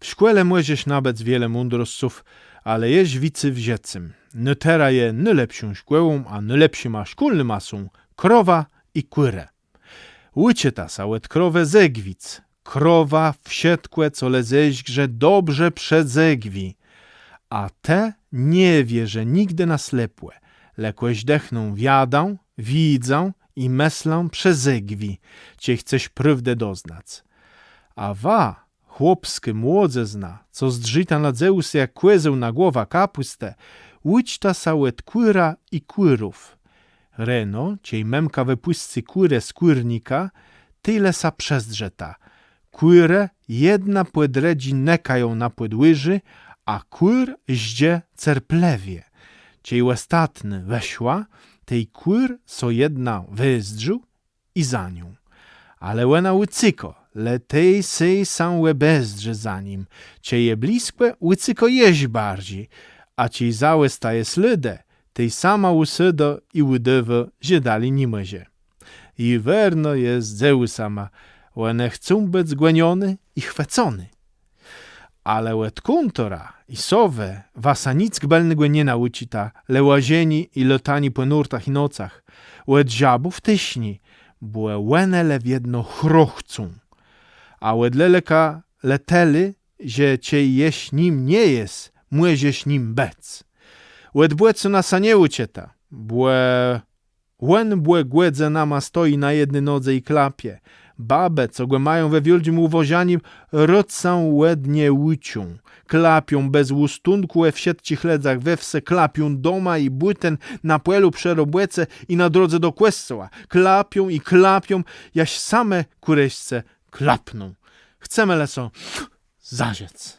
W szkole możesz nabec wiele mądrostów, ale jeś wicy w ziecym. No teraz je najlepszą szkołą, a najlepszy ma szkolny masą krowa i kłyrę. Łycie ta sałet krowę zegwic. Krowa wsiedkłe, co lezeźgrze dobrze przedzegwi. A te nie wie, że nigdy naslepłe. Lekłeś dechną wiadą, widzą i meslą przezegwi, cie chcesz prawdę doznać. A wa, chłopskie młodze zna, co zdrzyta na Zeus jak kłezeł na głowa kapustę, łyć ta sałet kłyra i kłyrów. Reno, ciej memka wypłyscy kłyrę z kłyrnika, tyle sa przezdrzeta. Kłyrę jedna płedredzi nekają na płedłyży, a kłyr zdzie cerplewie. Ciej ostatny weszła, tej kłyr so jedna wyzdrzył i za nią. Ale łena łycyko, le tej sej sam łe bezdrze za nim. Cieje bliskłe, łycyko jeź bardziej, a ciej załe staje slyde, tej sama łysydo i łydywo ziedali nimezie. I werno jest zeły sama, łene chcą być zgłeniony i chwecony. Ale łet kuntora i sowe wasa nic gbelnego nie nauczy ta, le łazieni i lotani po nurtach i nocach. Łet żabów tyśni, bo łene le w jedno chrochcą. A łet leleka leteli, że cię jeś nim nie jest, młezieś nim bec. Łet błeco na sanie ucieta, błe... Łen błe głedze nama stoi na jednej nodze i klapie. Babę, co go mają we wielkim uwozianim, rodcą łednie łycią. Klapią bez łustunku we wsiedcich ledzach we wse, klapią doma i błyten na płelu przerobłece i na drodze do kłescoła. Klapią i klapią, jaś same kureśce klapną. Chcemy leso zaziec.